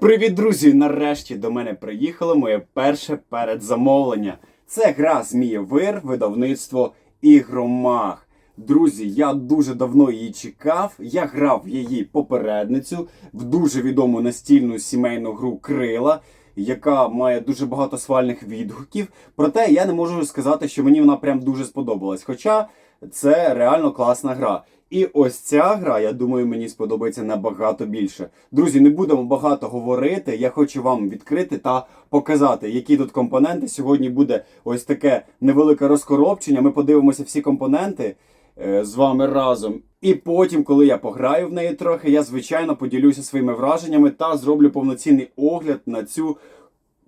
Привіт, друзі! Нарешті до мене приїхало моє перше передзамовлення. Це гра Змієвир, видавництво Ігромаг. Друзі, я дуже давно її чекав. Я грав в її попередницю в дуже відому настільну сімейну гру Крила, яка має дуже багато свальних відгуків. Проте я не можу сказати, що мені вона прям дуже сподобалась. Хоча це реально класна гра. І ось ця гра, я думаю, мені сподобається набагато більше. Друзі, не будемо багато говорити. Я хочу вам відкрити та показати, які тут компоненти. Сьогодні буде ось таке невелике розкоробчення. Ми подивимося всі компоненти е, з вами разом. І потім, коли я пограю в неї трохи, я звичайно поділюся своїми враженнями та зроблю повноцінний огляд на цю.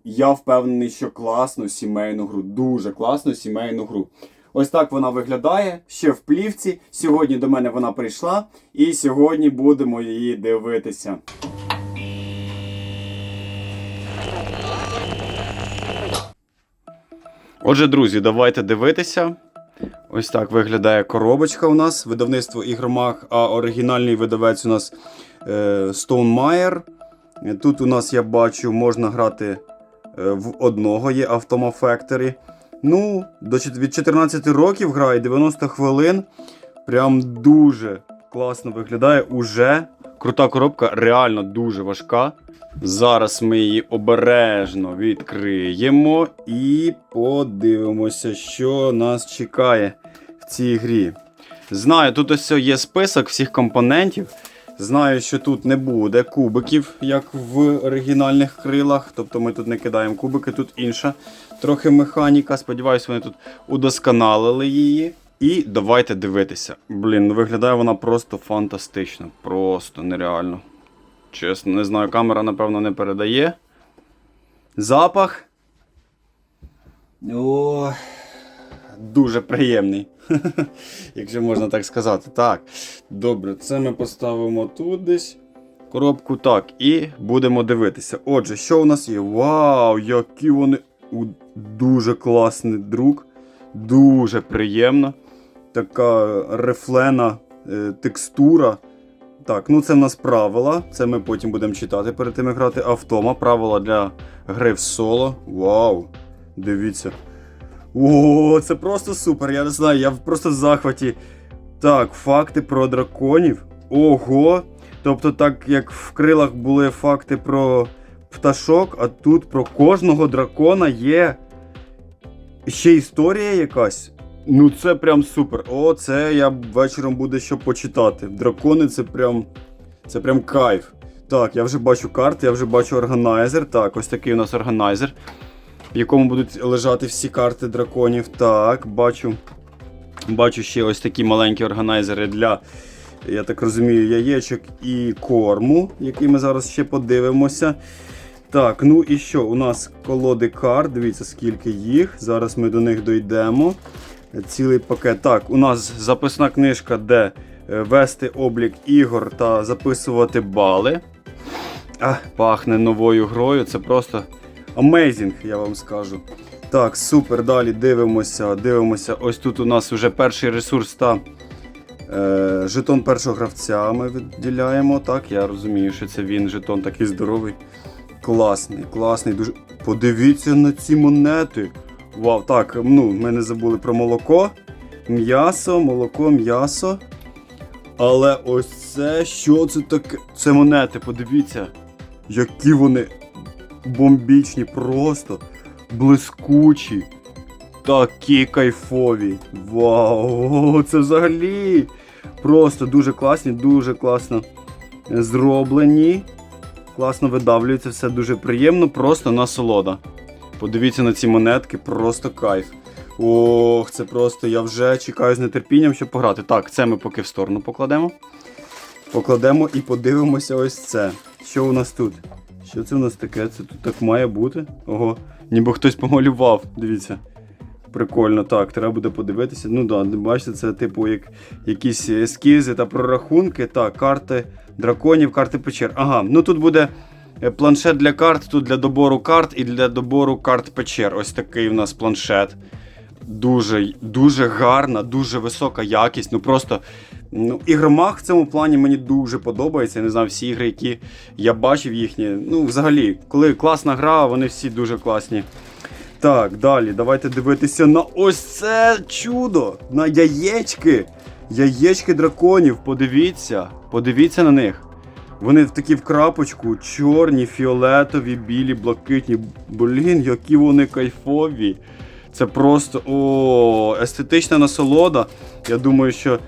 Я впевнений, що класну сімейну гру. Дуже класну сімейну гру. Ось так вона виглядає ще в плівці. Сьогодні до мене вона прийшла, і сьогодні будемо її дивитися. Отже, друзі, давайте дивитися. Ось так виглядає коробочка у нас. Видавництво Ігромаг, а оригінальний видавець у нас е, Stone Meyer. Тут у нас я бачу, можна грати е, в одного є Автома Factory. Ну, від 14 років грає 90 хвилин. Прям дуже класно виглядає. Уже крута коробка, реально дуже важка. Зараз ми її обережно відкриємо і подивимося, що нас чекає в цій грі. Знаю, тут ось є список всіх компонентів. Знаю, що тут не буде кубиків, як в оригінальних крилах. Тобто ми тут не кидаємо кубики, тут інша трохи механіка. Сподіваюсь, вони тут удосконалили її. І давайте дивитися. Блін, ну виглядає вона просто фантастично. Просто нереально. Чесно, не знаю, камера, напевно, не передає. Запах. О, дуже приємний. Якщо можна так сказати. Так. Добре, це ми поставимо тут десь. Коробку так, і будемо дивитися. Отже, що у нас є? Вау, які вони. Дуже класний друк. Дуже приємно. Така рифлена е, текстура. Так, ну це в нас правила. Це ми потім будемо читати перед тим, як грати автома. Правила для гри в соло. Вау! Дивіться. О, це просто супер. Я не знаю, я просто в захваті. Так, факти про драконів. Ого! Тобто, так як в крилах були факти про пташок, а тут про кожного дракона є ще історія якась. Ну, це прям супер. О, це я вечором буде що почитати. Дракони це прям. Це прям кайф. Так, я вже бачу карти, я вже бачу органайзер. Так, ось такий у нас органайзер, в якому будуть лежати всі карти драконів. Так, бачу. Бачу ще ось такі маленькі органайзери для, я так розумію, яєчок і корму, який ми зараз ще подивимося. Так, ну і що? У нас колоди карт, дивіться, скільки їх. Зараз ми до них дійдемо. Цілий пакет. Так, у нас записна книжка, де е, вести облік ігор та записувати бали. А, пахне новою грою. Це просто amazing, я вам скажу. Так, супер. Далі дивимося. Дивимося. Ось тут у нас вже перший ресурс та е, жетон першого гравця ми відділяємо. Так, я розумію, що це він жетон такий здоровий. Класний, класний, дуже. Подивіться на ці монети. Вау, так, ну, ми не забули про молоко. М'ясо, молоко, м'ясо. Але ось це що це таке? Це монети, подивіться. Які вони бомбічні, просто блискучі. Такі кайфові. Вау! Це взагалі просто дуже класні, дуже класно зроблені. Класно видавлюється, все дуже приємно, просто насолода. Подивіться на ці монетки, просто кайф. Ох, це просто я вже чекаю з нетерпінням, щоб пограти. Так, це ми поки в сторону покладемо. Покладемо і подивимося ось це. Що у нас тут? Що це у нас таке? Це тут так має бути? Ого, ніби хтось помалював. Дивіться. Прикольно, так, треба буде подивитися. Ну да, бачите, це типу як якісь ескізи та прорахунки. Так, карти драконів, карти печер. Ага, ну тут буде е, планшет для карт, тут для добору карт і для добору карт печер. Ось такий у нас планшет. Дуже, дуже гарна, дуже висока якість. Ну просто ну, ігромах в цьому плані мені дуже подобається. Я не знаю, всі ігри, які я бачив їхні. Ну, взагалі, коли класна гра, вони всі дуже класні. Так, далі, давайте дивитися на ось це чудо! На яєчки! Яєчки драконів, подивіться, подивіться на них. Вони такі в крапочку, чорні, фіолетові, білі, блакитні. Блін, які вони кайфові. Це просто о, естетична насолода. Я думаю, що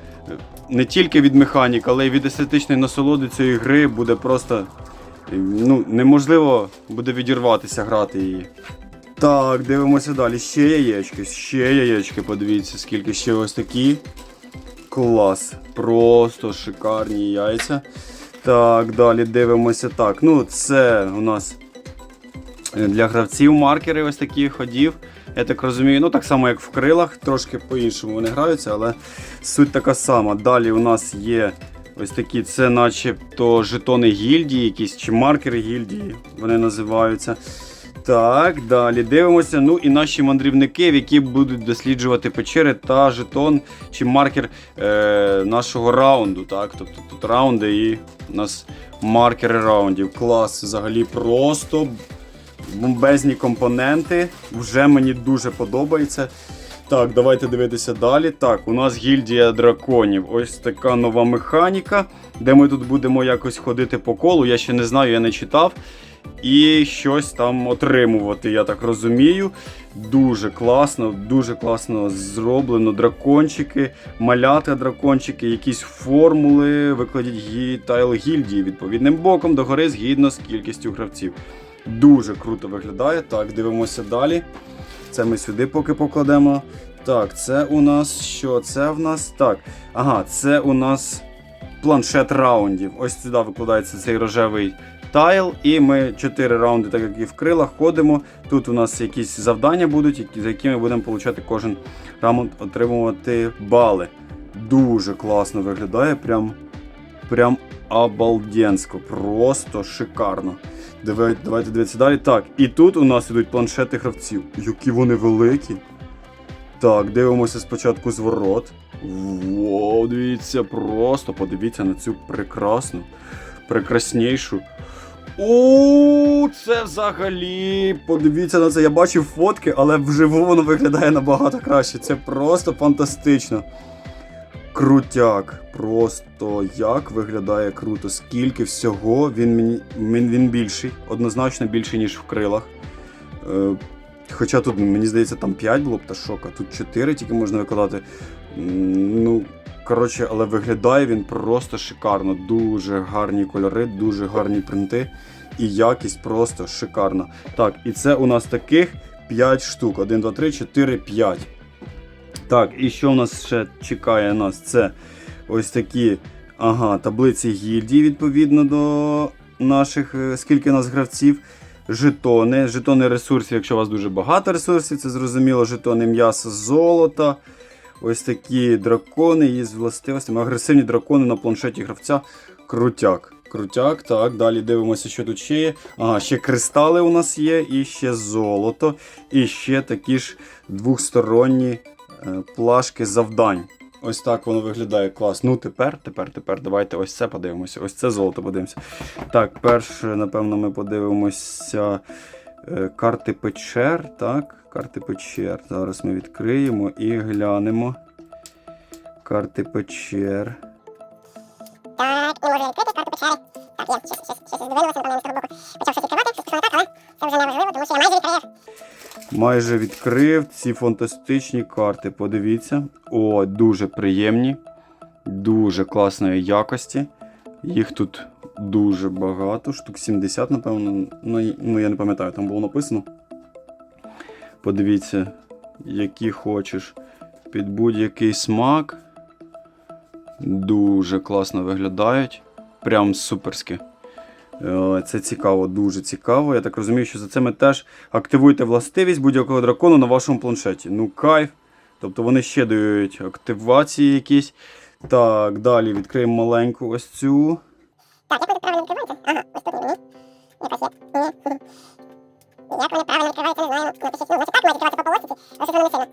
не тільки від механік, але й від естетичної насолоди цієї гри буде просто ну, неможливо буде відірватися грати її. Так, дивимося далі. Ще яєчки, ще яєчки, подивіться, скільки ще ось такі. Клас. Просто шикарні яйця. Так, далі дивимося. Так, ну це у нас для гравців маркери ось такі ходів. Я так розумію, ну так само, як в крилах, трошки по-іншому вони граються, але суть така сама. Далі у нас є ось такі, це начебто жетони гільдії, якісь чи маркери гільдії, вони називаються. Так, далі дивимося. Ну і наші мандрівники, які будуть досліджувати печери та жетон чи маркер е, нашого раунду. Так? Тобто тут раунди і у нас маркери раундів. Клас, взагалі просто бомбезні компоненти. Вже мені дуже подобається. Так, давайте дивитися далі. Так, у нас гільдія драконів. Ось така нова механіка, де ми тут будемо якось ходити по колу. Я ще не знаю, я не читав. І щось там отримувати, я так розумію. Дуже класно, дуже класно зроблено. Дракончики, малята дракончики, якісь формули викладіть тайл гільдії відповідним боком догори згідно з кількістю гравців. Дуже круто виглядає. Так, дивимося далі. Це ми сюди поки покладемо. Так, це у нас що? Це в нас. Так. Ага, це у нас планшет раундів. Ось сюди викладається цей рожевий тайл, і ми 4 раунди, так як і в крилах, ходимо. Тут у нас якісь завдання будуть, за які ми будемо отримати кожен раунд отримувати бали. Дуже класно виглядає, прям, прям обалденсько, просто шикарно. Давайте, давайте дивитися далі. Так, і тут у нас ідуть планшети гравців. Які вони великі. Так, дивимося спочатку зворот. Вау, дивіться, просто подивіться на цю прекрасну, прекраснішу. У, це взагалі. Подивіться на це. Я бачив фотки, але вживу воно виглядає набагато краще. Це просто фантастично. Крутяк. Просто як виглядає круто. Скільки всього він мені. Він, більший, однозначно більший, ніж в крилах. Е, Хоча тут, мені здається, там 5 було б та шока, тут 4 тільки можна викладати. Ну, коротше, але виглядає він просто шикарно. Дуже гарні кольори, дуже гарні принти. І якість просто шикарна. Так, і це у нас таких 5 штук. 1, 2, 3, 4, 5. Так, і що в нас ще чекає нас? Це ось такі ага, таблиці гільдії відповідно до наших, е, скільки нас гравців. Жетони, жетони ресурсів, якщо у вас дуже багато ресурсів, це зрозуміло, жетони м'яса, золота. Ось такі дракони із властивостями. Агресивні дракони на планшеті гравця. Крутяк. Крутяк, так, далі дивимося, що тут ще є. Ага, ще кристали у нас є, і ще золото, і ще такі ж двохсторонні е, плашки завдань. Ось так воно виглядає клас. Ну тепер, тепер, тепер, давайте ось це подивимося. Ось це золото подивимося. Так, перше, напевно, ми подивимося е, карти печер. Так, карти печер. Зараз ми відкриємо і глянемо. Карти печер. Так, і можна відкрити карту печери. Так, є, щось, щось, щось здивилося, напевно, з того боку. Почав щось відкривати, щось не так, але це вже не важливо, тому що я майже відкрив. Майже відкрив ці фантастичні карти. Подивіться. О, дуже приємні, дуже класної якості. Їх тут дуже багато, штук 70, напевно. Ну, ну я не пам'ятаю, там було написано. Подивіться, які хочеш. Під будь-який смак. Дуже класно виглядають. Прям суперськи. Е, Це цікаво, дуже цікаво. Я так розумію, що за це ми теж активуєте властивість будь-якого дракону на вашому планшеті. Ну, кайф. Тобто вони ще дають активації якісь. Так, далі відкриємо маленьку ось цю. Так, як вони правильно відкриваються? Ага, ось тут ні. Як вони правильно відкриваються, не знаю. Напишіть, ну, значить так мають відкриватися по полосиці, але воно не сильно.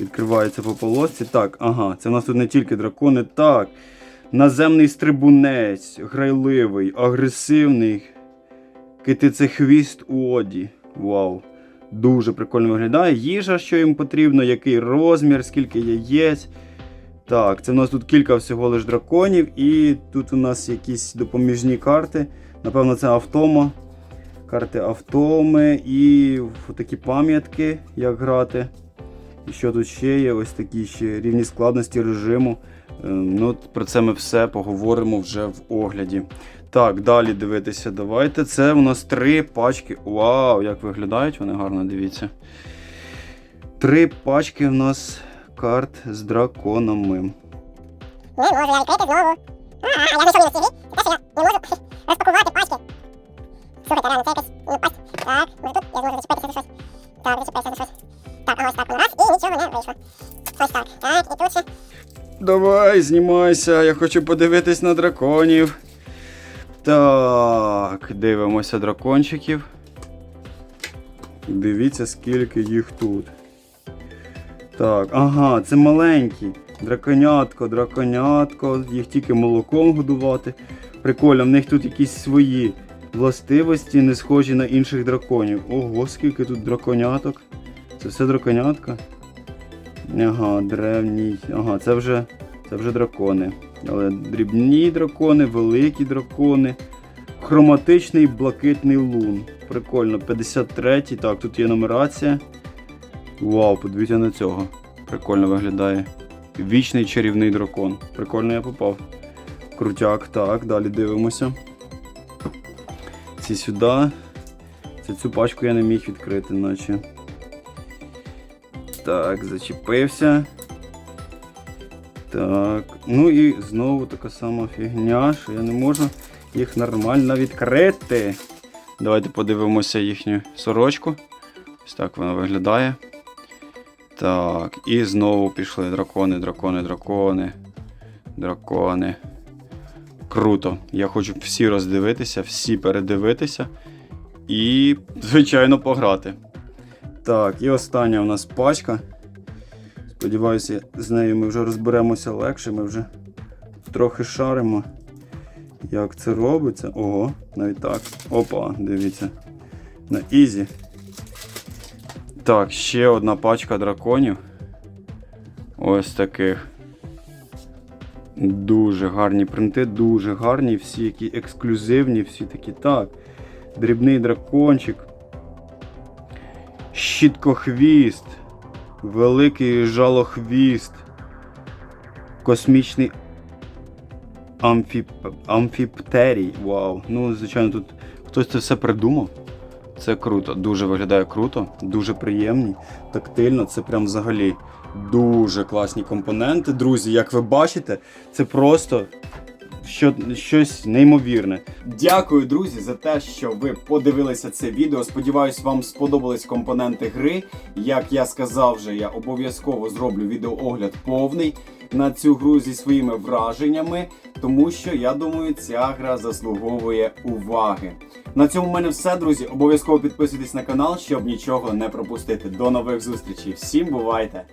відкривається по полосці. Так, ага, це в нас тут не тільки дракони. Так. Наземний стрибунець, грайливий, агресивний. Китицехвіст у оді. Вау. Дуже прикольно виглядає. Їжа, що їм потрібно, який розмір, скільки яєць. Так, це в нас тут кілька всього лиш драконів, і тут у нас якісь допоміжні карти. Напевно, це автома. Карти автоми і такі пам'ятки, як грати. І що тут ще є? Ось такі ще рівні складності режиму. Ем, Ну, про це ми все поговоримо вже в огляді. Так, далі дивитися, давайте. Це у нас три пачки. Вау, як виглядають вони гарно, дивіться. Три пачки у нас карт з драконами. Не можу я відкрити знову. А, я знайшов мінус. Це що я не можу розпакувати пачки. Слухайте, реально, це якась ну, пасть. Так, може тут я зможу зачепитися за щось. Так, зачепився за щось. Так, а ось так, раз, і нічого не вийшло. Ось так. Так, і тут ще. Давай, знімайся, я хочу подивитись на драконів. Так, дивимося дракончиків. Дивіться, скільки їх тут. Так, ага, це маленькі. Драконятко, драконятко, їх тільки молоком годувати. Прикольно, в них тут якісь свої властивості, не схожі на інших драконів. Ого, скільки тут драконяток. Це все драконятка. Ага, древній. Ага, це вже, це вже дракони. Але дрібні дракони, великі дракони. Хроматичний блакитний лун. Прикольно, 53-й. Так, тут є нумерація. Вау, подивіться на цього. Прикольно виглядає. Вічний чарівний дракон. Прикольно я попав. Крутяк, так, далі дивимося. Ці сюди. Це цю пачку я не міг відкрити, наче. Так, зачепився. Так. Ну і знову така сама фігня, що я не можу їх нормально відкрити. Давайте подивимося їхню сорочку. Ось так вона виглядає. Так, і знову пішли дракони, дракони, дракони. Дракони. Круто. Я хочу всі роздивитися, всі передивитися. І, звичайно, пограти. Так, і остання у нас пачка. Сподіваюся, з нею ми вже розберемося легше, ми вже трохи шаримо. Як це робиться? Ого, навіть так. Опа, дивіться. На ізі. Так, ще одна пачка драконів. Ось таких. Дуже гарні принти, дуже гарні, всі які ексклюзивні, всі такі так. Дрібний дракончик. Щіткохвіст. Великий жалохвіст. Космічний амфіп... амфіптерій. Вау. Ну, звичайно, тут хтось це все придумав. Це круто, дуже виглядає круто, дуже приємні, тактильно. Це прям взагалі дуже класні компоненти. Друзі, як ви бачите, це просто що, щось неймовірне. Дякую, друзі, за те, що ви подивилися це відео. Сподіваюсь, вам сподобались компоненти гри. Як я сказав вже, я обов'язково зроблю відеоогляд повний на цю гру зі своїми враженнями, тому що я думаю, ця гра заслуговує уваги. На цьому в мене все, друзі. Обов'язково підписуйтесь на канал, щоб нічого не пропустити. До нових зустрічей. Всім бувайте!